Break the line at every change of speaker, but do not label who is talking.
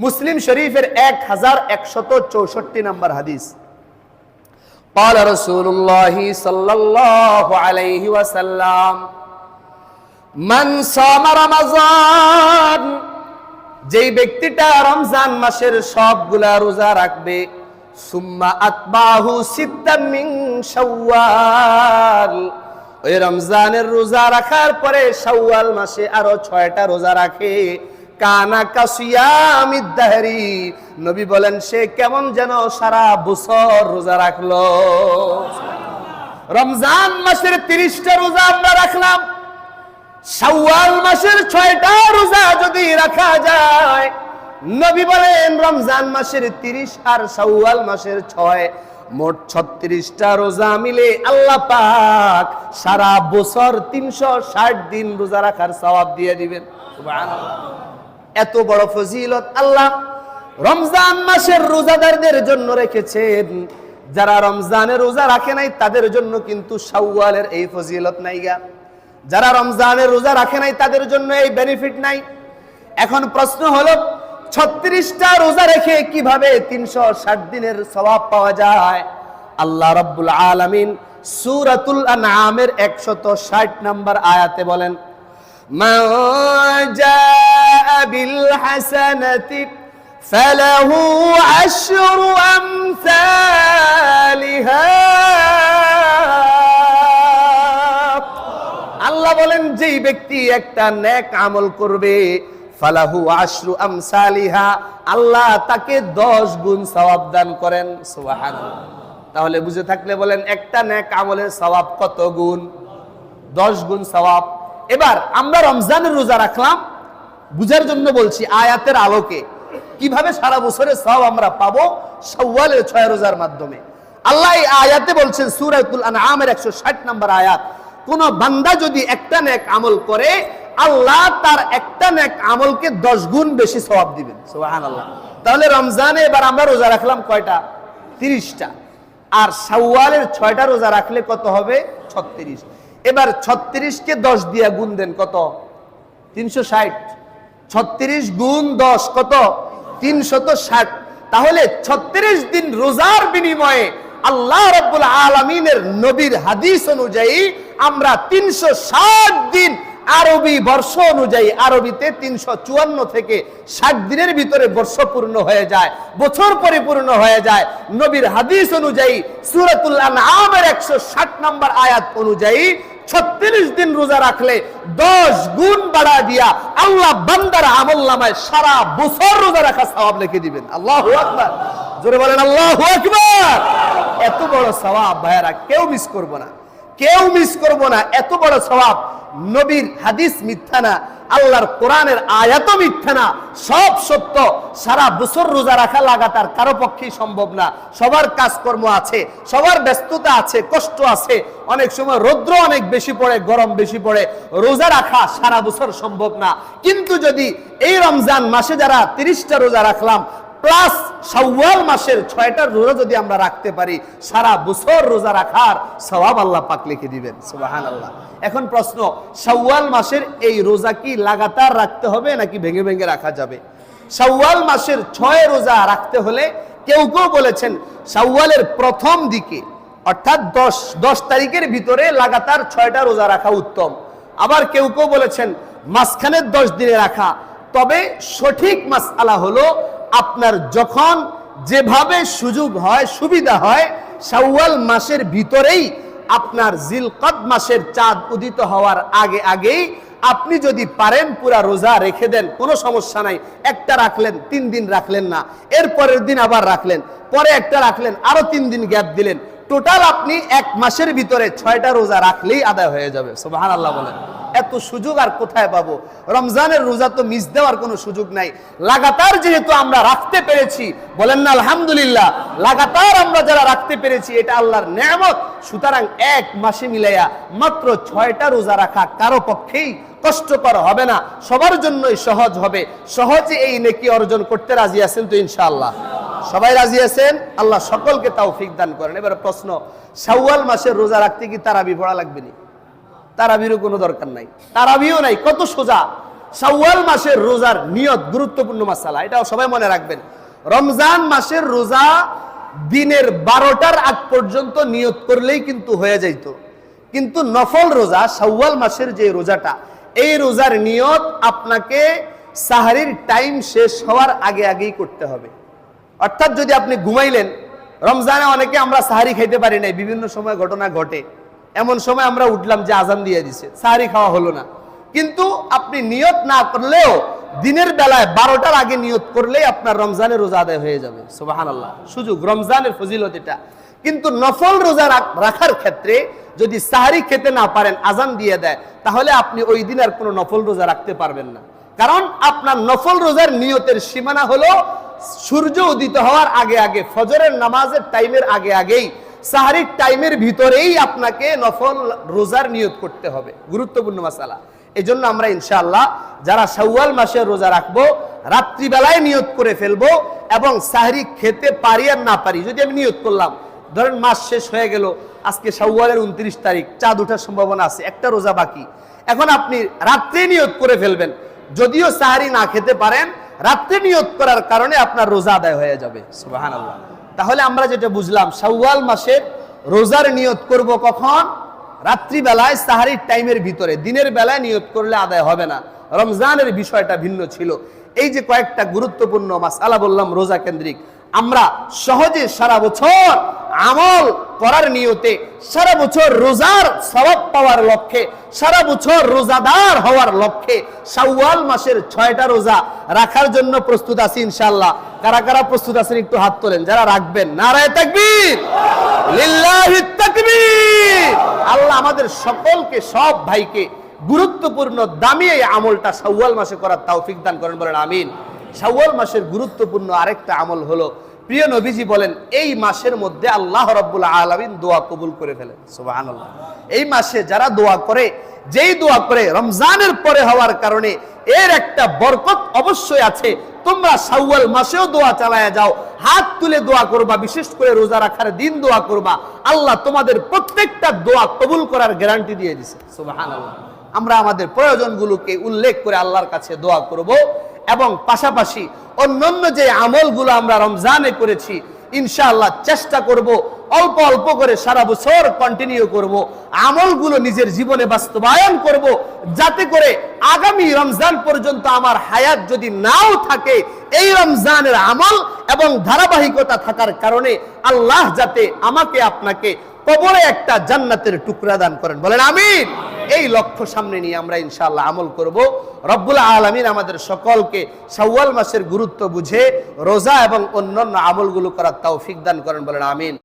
মুসলিম শরীফের এক হাজার একশত চৌষট্টি নম্বর হাদিস قال رسول الله صلى الله عليه وسلم من صام رمضان যেই ব্যক্তিটা রমজান মাসের সবগুলা রোজা রাখবে সুম্মা আতবাহু সিত্তাম মিন শাওয়াল ওই রমজানের রোজা রাখার পরে শাওয়াল মাসে আরো ছয়টা রোজা রাখে কানা কাসিয়ামিদ দাহরি। নবী বলেন, সে কেমন যেন সারা বছর রোজা রাখল। রমজান মাসের তিরিশটা রোজা আমরা রাখলাম। শাওয়াল মাসের ছয়টা রোজা যদি রাখা যায়, নবী বলেন, রমজান মাসের তিরিশ আর শাওয়াল মাসের ছয়। মোট ছত্রিশটা রোজা মিলে আল্লাহ পাক সারা বছর তিনশো ষাট দিন রোজা রাখার সওয়াব দিয়ে দিবেন। এত বড় ফজিলত আল্লাহ রমজান মাসের রোজাদারদের জন্য রেখেছেন। যারা রমজানের রোজা রাখে নাই, তাদের জন্য কিন্তু শাওয়ালের এই ফজিলত নাই গা। যারা রমজানের রোজা রাখে নাই, তাদের জন্য এই বেনিফিট নাই। এখন প্রশ্ন হলো, ছত্রিশটা রোজা রেখে কীভাবে তিনশো ষাট দিনের স্বভাব পাওয়া যায়? আল্লাহ রব্বুল আলমিন সুরাতুল আনামের একশত ষাট নম্বর আয়াতে বলেন من جاء بالحسنة فله عشر أمثالها আল্লাহ বলেন যেই ব্যক্তি একটা নেক আমল করবে ফালাহু আশরু আমসালিহা আল্লাহ তাকে দশ গুণ সওয়াব দান করেন সুবহানাল্লাহ তাহলে বুঝে থাকলে বলেন একটা নেক আমলের সওয়াব কত গুণ দশ গুণ সওয়াব এবার আমরা রমজানের রোজা রাখলাম। বুঝার জন্য বলছি আয়াতের আলোকে। কীভাবে সারা বছরের সব আমরা পাবো? সওয়ালের ছয় রোজার মাধ্যমে। আল্লাহ আয়াতে বলছেন, সুরাতুল আনআমের 160 নম্বর আয়াত, কোন বান্দা যদি একটা নেক আমল করে, আল্লাহ তার একটা নেক আমলকে 10 গুণ বেশি সওয়াব দিবেন। সুবহানাল্লাহ। তাহলে রমজানে এবার আমরা রোজা রাখলাম কয়টা? 30টা আর শাওয়ালের ছয়টা রোজা রাখলে কত হবে? 36 এবার 36 কে 10 দিয়া গুণ দেন কত? 360 36 গুণ 10 কত? 360 তাহলে 36 দিন রোজার বিনিময়ে আল্লাহ রাব্বুল আলামিনের নবীর হাদিস অনুযায়ী আমরা 360 দিন আরবি বর্ষ অনুযায়ী আরবিতে তিনশো চুয়ান্ন থেকে ষাট দিনের ভিতরে বর্ষ পূর্ণ হয়ে যায়, বছর পরিপূর্ণ হয়ে যায়। নবীর হাদিস অনুযায়ী সুরাতুল আনআমের একশো ষাট নম্বর আয়াত অনুযায়ী ছত্রিশ দিন রোজা রাখলে দশ গুণ বাড়া দিয়া আল্লাহ বান্দার আমল নামায় সারা বছর রোজা রাখা স্বভাব লিখে দিবেন। আল্লাহ আকবার। জোরে বলেন, আল্লাহ আকবার। এত বড় স্বভাব, ভাইয়ারা, কেউ মিস করব না। কেউ মিস করব না। এত বড় স্বভাব। নবীর হাদিস মিথ্যা না। আল্লাহর কোরআনের আয়াত মিথ্যা না। সব সত্য। সারা বছর রোজা রাখা লাগাতার কারও পক্ষেই সম্ভব না। সবার কাজকর্ম আছে। সবার ব্যস্ততা আছে। কষ্ট আছে। অনেক সময় রৌদ্র অনেক বেশি পড়ে, গরম বেশি পড়ে। রোজা রাখা সারা বছর সম্ভব না। কিন্তু যদি এই রমজান মাসে যারা তিরিশটা রোজা রাখলাম প্লাস শাওয়াল মাসের ছয়টা রোজা যদি আমরা রাখতে পারি, সারা বছর রোজা রাখার সওয়াব আল্লাহ পাক লিখে দিবেন সুবাহান আল্লাহ এখন প্রশ্ন, শাওয়াল মাসের এই রোজা কি লাগাতার রাখতে হবে নাকি ভেঙে ভেঙে রাখা যাবে? শাওয়াল মাসের ছয় রোজা রাখতে হলে কেউ কেউ বলেছেন, শাওয়ালের প্রথম দিকে, অর্থাৎ দশ দশ তারিখের ভিতরে লাগাতার ছয়টা রোজা রাখা উত্তম। আবার কেউ কেউ বলেছেন, মাঝখানের দশ দিনে রাখা। তবে সঠিক মাসআলা হলো আপনার যখন যেভাবে সুযোগ হয়, সুবিধা হয়, শাওয়াল মাসের ভিতরেই আপনার জিলকদ মাসের চাঁদ উদিত হওয়ার আগে আগেই আপনি যদি পারেন পুরা রোজা রেখে দেন, কোনো সমস্যা নাই। একটা রাখলেন, তিন দিন রাখলেন না। এর পরের দিন আবার রাখলেন, পরে একটা রাখলেন, আরও তিন দিন গ্যাপ দিলেন। টোটাল আপনি এক মাসের ভিতরে ছয়টা রোজা রাখলেই আদায় হয়ে যাবে। সুবহান আল্লাহ বলেন। এত সুযোগ আর কোথায় পাবো? রমজানের রোজা তো মিস দেওয়ার কোনো সুযোগ নাই। লাগাতার যেহেতু আমরা রাখতে পেরেছি, বলেন না আলহামদুলিল্লাহ, লাগাতার আমরা যারা রাখতে পেরেছি, এটা আল্লাহর নেয়ামত। সুতরাং এক মাসে মিলাইয়া মাত্র ছয়টা রোজা রাখা কারও পক্ষেই কষ্টকর হবে না, সবার জন্যই সহজ হবে। সহজে এই নেকি অর্জন করতে রাজি আছেন তো ইনশাআল্লাহ। সবাই রাজি আছেন? আল্লাহ সকলকে তৌফিক দান করেন। এবার প্রশ্ন, শাওয়াল মাসের রোজা রাখতে কি তারাবি পড়া লাগবে না? তারাবিরও কোনো দরকার নাই। তারাবিও নাই, কত সোজা। শাওয়াল মাসের রোজার নিয়ত গুরুত্বপূর্ণ মাসালা, এটাও সবাই মনে রাখবেন। রমজান মাসের রোজা দিনের বারোটার আগ পর্যন্ত নিয়ত করলেই কিন্তু হয়ে যাইত। কিন্তু নফল রোজা, শাওয়াল মাসের যে রোজাটা, এই রোজার নিয়ত আপনাকে সাহারির টাইম শেষ হওয়ার আগে আগেই করতে হবে। অর্থাৎ যদি আপনি ঘুমাইলেন, রমজানে অনেকে আমরা সাহারি খাইতে পারি নাই, বিভিন্ন সময় ঘটনা ঘটে। এমন সময় আমরা উঠলাম যে আজান দিয়ে দিছে, সাহারি খাওয়া হলো না। কিন্তু আপনি নিয়ত না করলেও দিনের বেলায় বারোটার আগে নিয়ত করলেই আপনার রমজানের রোজা আদায় হয়ে যাবে। সুবাহান আল্লাহ সুযোগ, রমজানের ফজিলত এটা। কিন্তু নফল রোজা রাখার ক্ষেত্রে যদি সাহারি খেতে না পারেন, আজান দিয়ে দেয়, তাহলে আপনি ওই দিন আর কোনো নফল রোজা রাখতে পারবেন না। কারণ আপনার নফল রোজার নিয়তের সীমানা হলো সূর্য উদিত হওয়ার আগে আগে, ফজরের নামাজের টাইমের আগে আগেই সাহারির টাইমের ভিতরেই আপনাকে নফল রোজার নিয়ত করতে হবে। গুরুত্বপূর্ণ মাসালা। এই জন্য আমরা ইনশাআল্লাহ যারা শাওয়াল মাসের রোজা রাখব, রাত্রিবেলায় নিয়ত করে ফেলব এবং সাহারি খেতে পারি আর না পারি, যদি আমি নিয়ত করলাম, ধরেন মাস শেষ হয়ে গেল, আজকে শাওয়ালের উনত্রিশ তারিখ, চাঁদ ওঠার সম্ভাবনা আছে, একটা রোজা বাকি। এখন আপনি রাত্রে নিয়ত করে ফেলবেন, যদিও সাহারি না খেতে পারেন, রাত্রে নিয়ত করার কারণে আপনার রোজা আদায় হয়ে যাবে। সুবাহান আল্লাহ তাহলে আমরা যেটা বুঝলাম, শাওয়াল মাসের রোজার নিয়ত করব কখন? রাত্রিবেলায়, সাহারির টাইমের ভিতরে। দিনের বেলায় নিয়ত করলে আদায় হবে না। রমজানের বিষয়টা ভিন্ন ছিল। এই যে কয়েকটা গুরুত্বপূর্ণ মাস আলা বললাম রোজা কেন্দ্রিক। আমরা সহজে সারা বছর আমল করার নিয়তে সারা বছর রোজার স্বভাব পাওয়ার লক্ষ্যে, সারা বছর রোজাদার হওয়ার লক্ষ্যে শাওয়াল মাসের ছয়টা রোজা রাখার জন্য প্রস্তুত আছি ইনশাল্লাহ কারা কারা প্রস্তুত আছেন একটু হাত তোলেন, যারা রাখবেন, নারায় তাকবীর। আল্লাহ আমাদের সকলকে, সব ভাইকে গুরুত্বপূর্ণ দামি এই আমলটা শাওয়াল মাসে করার তৌফিক দান করেন বলেন, আমিন। শাওয়াল মাসের গুরুত্বপূর্ণ আরেকটা আমল হলো প্রিয় নবীজি বলেন, এই মাসের মধ্যে আল্লাহ রব্বুল আলামিন দোয়া কবুল করে ফেলেন। সুবহানাল্লাহ। এই মাসে যারা দোয়া করে, যেই দোয়া করে রমজানের পরে হওয়ার কারণে এর একটা বরকত অবশ্যই আছে। তোমরা শাওয়াল মাসেও দোয়া চালায়া যাও, হাত তুলে দোয়া করবা, বিশেষ করে রোজা রাখার দিন দোয়া করবা। আল্লাহ তোমাদের প্রত্যেকটা দোয়া কবুল করার গ্যারান্টি দিয়ে দিছে। সুবহানাল্লাহ। আমরা আমাদের প্রয়োজনগুলোকে উল্লেখ করে আল্লাহর কাছে দোয়া করব। এবং পাশাপাশি অন্যান্য যে আমলগুলো আমরা রমজানে করেছি, ইনশাআল্লাহ চেষ্টা করব, অল্প অল্প করে সারা বছর কন্টিনিউ করব, আমলগুলো নিজের জীবনে বাস্তবায়ন করব, যাতে করে আগামী রমজান পর্যন্ত আমার হায়াত যদি নাও থাকে, এই রমজানের আমল এবং ধারাবাহিকতা থাকার কারণে আল্লাহ যাতে আমাকে আপনাকে কবরে একটা জান্নাতের টুকরা দান করেন। বলেন আমিন। এই লক্ষ্য সামনে নিয়ে আমরা ইনশাল্লাহ আমল করব। রব্বুল আলমিন আমাদের সকলকে সওয়াল মাসের গুরুত্ব বুঝে, রোজা এবং অন্যান্য আমলগুলো করার তাও ফিকদান করেন বলেন, আমিন।